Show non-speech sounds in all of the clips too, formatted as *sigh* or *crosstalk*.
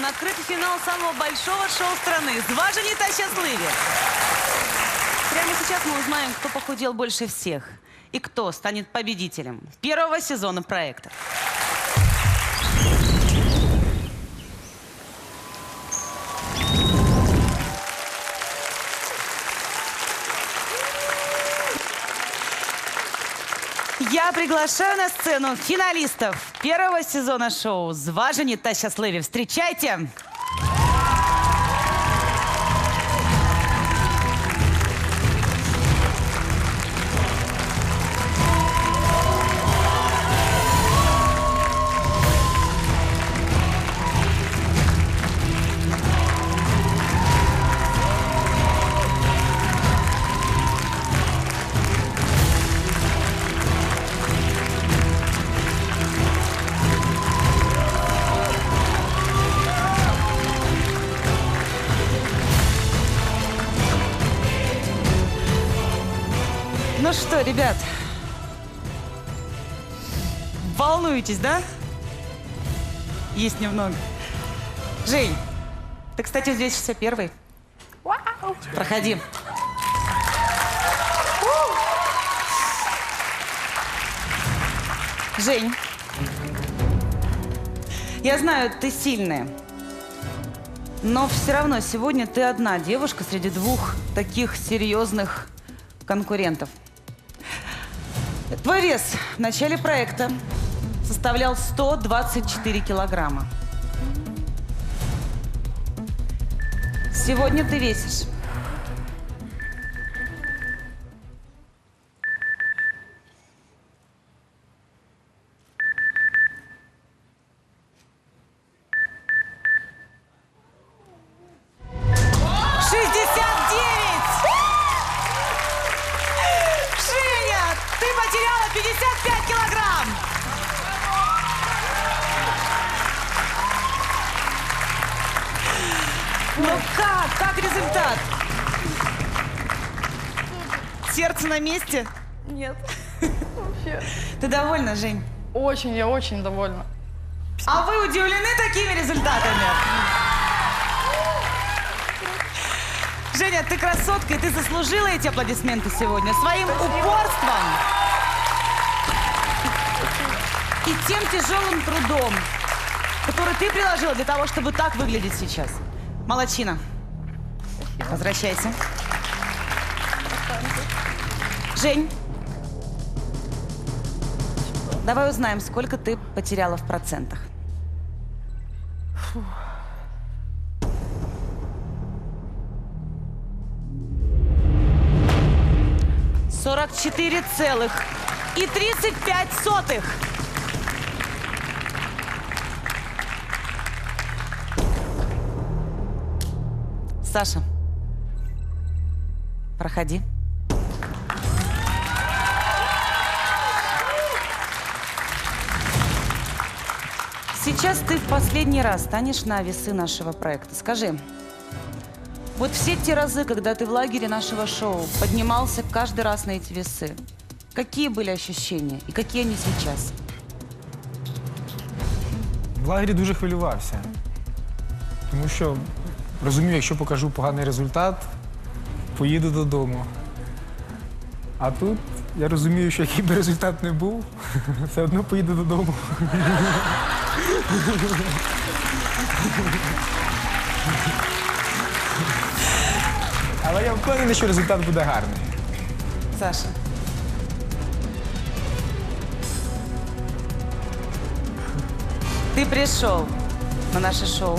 на крытый финал самого большого шоу страны «Зважені та щасливі». Прямо сейчас мы узнаем, кто похудел больше всех и кто станет победителем первого сезона проекта. Я приглашаю на сцену финалистов первого сезона шоу «Зважені та щасливі». Встречайте! Ну что, ребят, волнуетесь, да? Есть немного. Жень, ты, кстати, здесь все первый. Проходи. Жень, я знаю, ты сильная. Но все равно сегодня ты одна девушка среди двух таких серьезных конкурентов. Твой вес в начале проекта составлял 124 килограмма. Сегодня ты весишь результат? Сердце на месте? Нет. *laughs* Вообще. Ты довольна, Жень? Очень, я очень довольна. А вы удивлены такими результатами? Женя, ты красотка, и ты заслужила эти аплодисменты сегодня своим упорством и тем тяжелым трудом, который ты приложила для того, чтобы так выглядеть сейчас. Молодчина. Возвращайся. Жень, давай узнаем, сколько ты потеряла в процентах. Сорок четыре целых и тридцать пять сотых. Саша, проходи. Сейчас ты в последний раз станешь на весы нашего проекта. Скажи, вот все те разы, когда ты в лагере нашего шоу поднимался каждый раз на эти весы, какие были ощущения и какие они сейчас? В лагері дуже хвилювався. Тому що розумів, якщо покажу поганий результат, поїду додому. А тут я розумію, що який би результат не був, *laughs* все одно поїду додому. Але я впевнений, що результат буде гарний. Саша. Ты пришел на наше шоу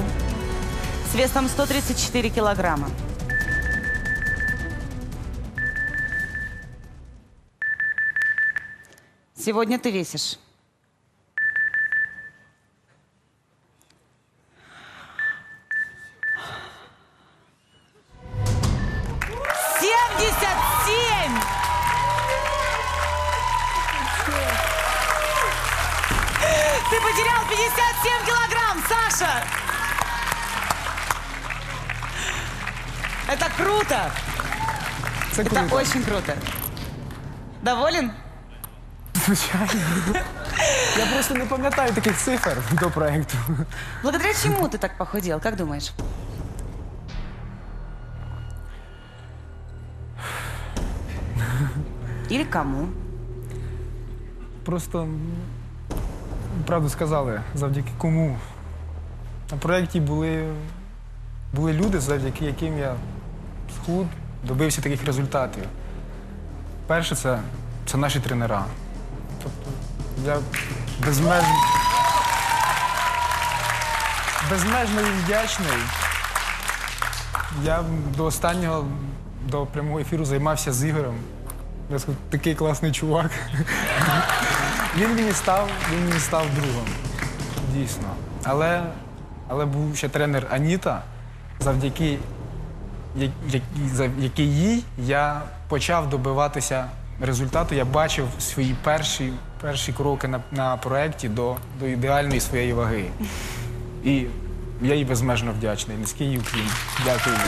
с весом 134 килограмма. Сегодня ты весишь 77! Ты потерял 57 килограмм, Саша! Это круто! Это круто. очень круто. Доволен? Звичайно. Я просто не пам'ятаю таких цифр до проекту. Благодаря чему ты так похудел, как думаешь? Или кому? Просто м, правду сказали, завдяки кому. На проєкті були, були люди, завдяки яким я схуд, добився таких результатів. Перше, це, це наші тренера. Тобто я безмежно, безмежно вдячний. Я до останнього, до прямого ефіру займався з Ігорем. Я сказав, такий класний чувак. *laughs* Він мені став, він мені став другом. Дійсно. Але, але був ще тренер Аніта, завдяки я- завдяки їй я почав добиватися результату. Я бачив свої перші, перші кроки на, на проєкті до, до ідеальної своєї ваги. І я їй безмежно вдячний. Низький їй уклін. Дякую їй.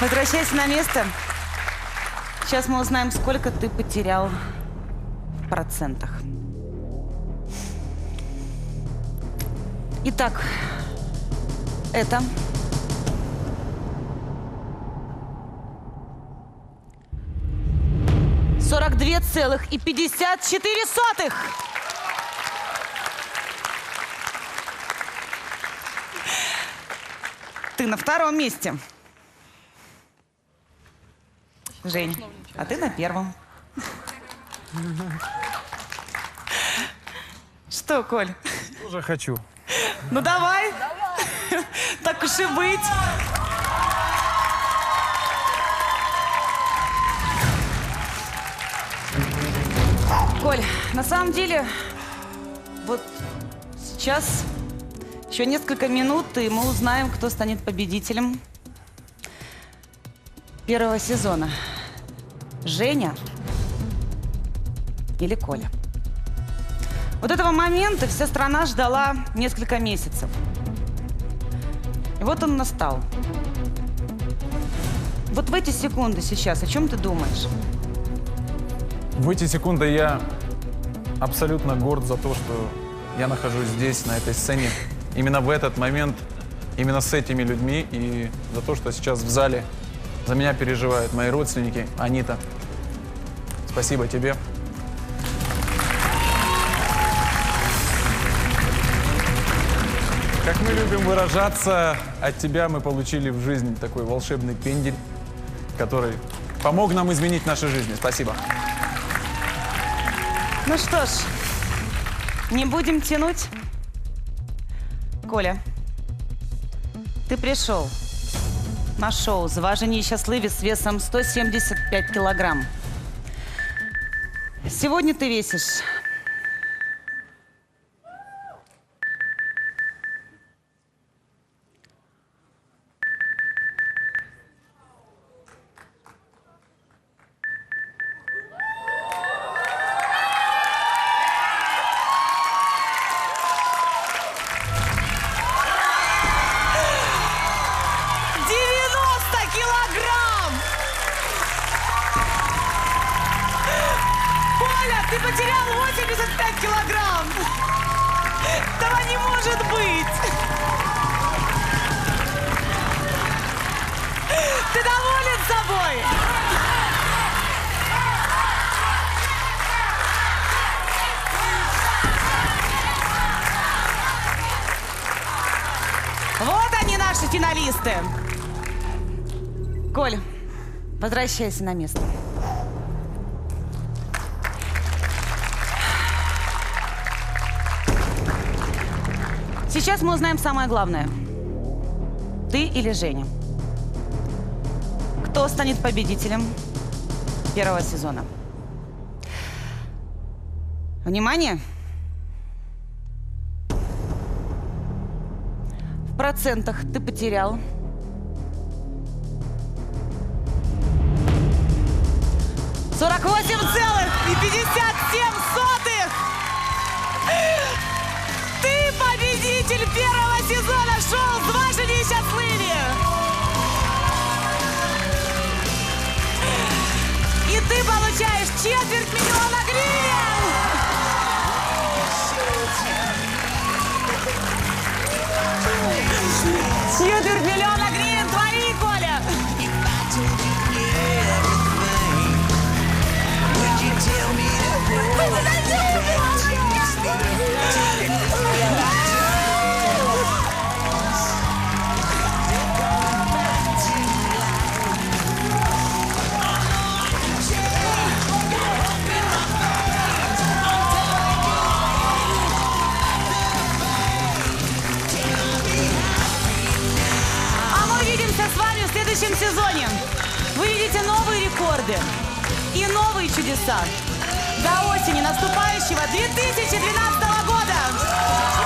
Возвращайся на место. Сейчас мы узнаем, сколько ты потерял в процентах. Итак, это сорок две целых и пятьдесят четыре сотых. Ты на втором месте. Жень, а ты на первом. Что, Коль? Дуже хочу. Ну давай. Так уж и быть. Коль, на самом деле, вот сейчас еще несколько минут, и мы узнаем, кто станет победителем первого сезона. Женя или Коля? Вот этого момента вся страна ждала несколько месяцев. И вот он настал. Вот в эти секунды сейчас о чем ты думаешь? В эти секунды я абсолютно горд за то, что я нахожусь здесь, на этой сцене, именно в этот момент, именно с этими людьми, и за то, что сейчас в зале за меня переживают мои родственники. Анита, спасибо тебе. Как мы любим выражаться, от тебя мы получили в жизнь такой волшебный пендель, который помог нам изменить наши жизни. Спасибо. Ну что ж, не будем тянуть. Коля, ты пришел на шоу «Зважені і щасливі» с весом 175 килограмм. Сегодня ты весишь 75 килограмм! Этого не может быть! Ты доволен собой? Вот они, наши финалисты. Коль, возвращайся на место. Сейчас мы узнаем самое главное. Ты или Женя? Кто станет победителем первого сезона? Внимание! В процентах ты потерял 48 победитель первого сезона шоу «Два живи счастливее». И ты получаешь четверть миллиона гривен! Четверть миллиона гривен твои, Коля! Вы подождите, годы и новые чудеса. До осени наступающего 2012 года!